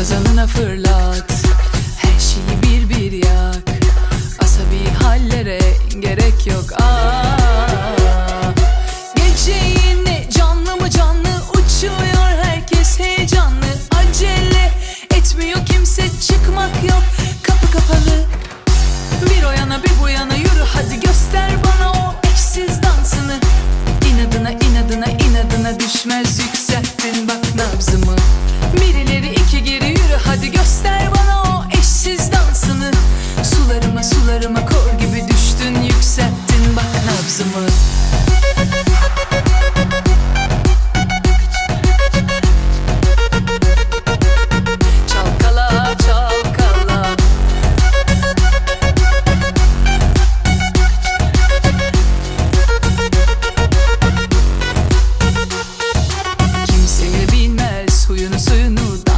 Kazanına fırlat. Her şeyi bir bir yak. Asabi hallere gerek yok. Aa, Gece yine canlı mı canlı Uçuyor herkes heyecanlı. Acele etmiyor kimse çıkmak yok. Kapı kapalı. Bir o yana bir bu yana yürü hadi gö-